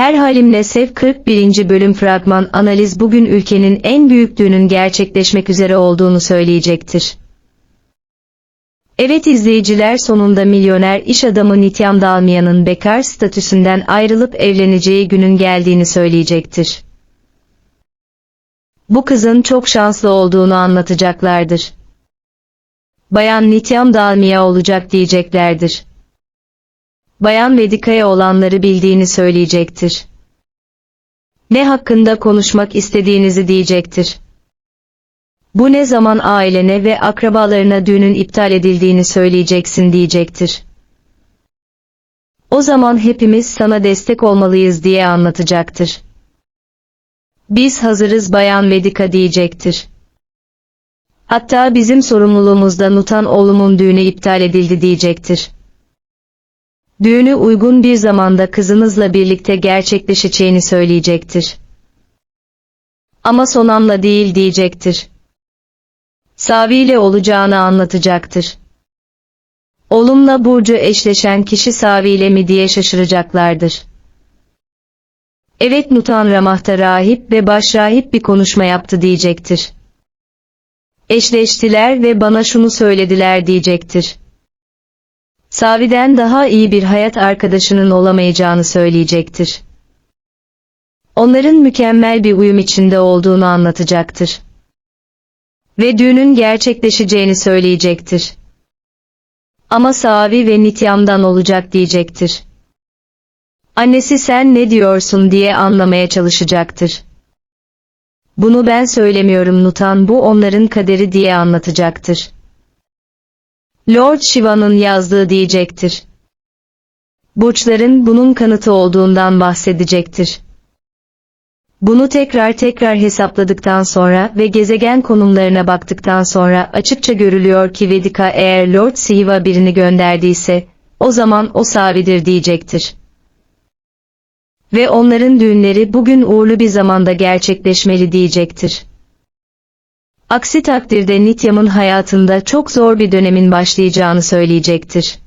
Her halimle sev 41. bölüm fragman analiz bugün ülkenin en büyük düğünün gerçekleşmek üzere olduğunu söyleyecektir. Evet izleyiciler sonunda milyoner iş adamı Nityam Dalmia'nın bekar statüsünden ayrılıp evleneceği günün geldiğini söyleyecektir. Bu kızın çok şanslı olduğunu anlatacaklardır. Bayan Nityam Dalmia olacak diyeceklerdir. Bayan Vedika'ya olanları bildiğini söyleyecektir. Ne hakkında konuşmak istediğinizi diyecektir. Bu ne zaman ailene ve akrabalarına düğünün iptal edildiğini söyleyeceksin diyecektir. O zaman hepimiz sana destek olmalıyız diye anlatacaktır. Biz hazırız Bayan Vedika diyecektir. Hatta bizim sorumluluğumuzda Nutan oğlumun düğünü iptal edildi diyecektir. Düğünü uygun bir zamanda kızınızla birlikte gerçekleşeceğini söyleyecektir. Ama son anla değil diyecektir. Savi ile olacağını anlatacaktır. Olumla Burcu eşleşen kişi Savi ile mi diye şaşıracaklardır. Evet Nutan Ramah'ta rahip ve başrahip bir konuşma yaptı diyecektir. Eşleştiler ve bana şunu söylediler diyecektir. Savi'den daha iyi bir hayat arkadaşının olamayacağını söyleyecektir. Onların mükemmel bir uyum içinde olduğunu anlatacaktır. Ve düğünün gerçekleşeceğini söyleyecektir. Ama Savi ve Nityam'dan olacak diyecektir. Annesi sen ne diyorsun diye anlamaya çalışacaktır. Bunu ben söylemiyorum Nutan bu onların kaderi diye anlatacaktır. Lord Shiva'nın yazdığı diyecektir. Burçların bunun kanıtı olduğundan bahsedecektir. Bunu tekrar tekrar hesapladıktan sonra ve gezegen konumlarına baktıktan sonra açıkça görülüyor ki Vedika eğer Lord Shiva birini gönderdiyse, o zaman o savidir diyecektir. Ve onların düğünleri bugün uğurlu bir zamanda gerçekleşmeli diyecektir. Aksi takdirde Nityam'ın hayatında çok zor bir dönemin başlayacağını söyleyecektir.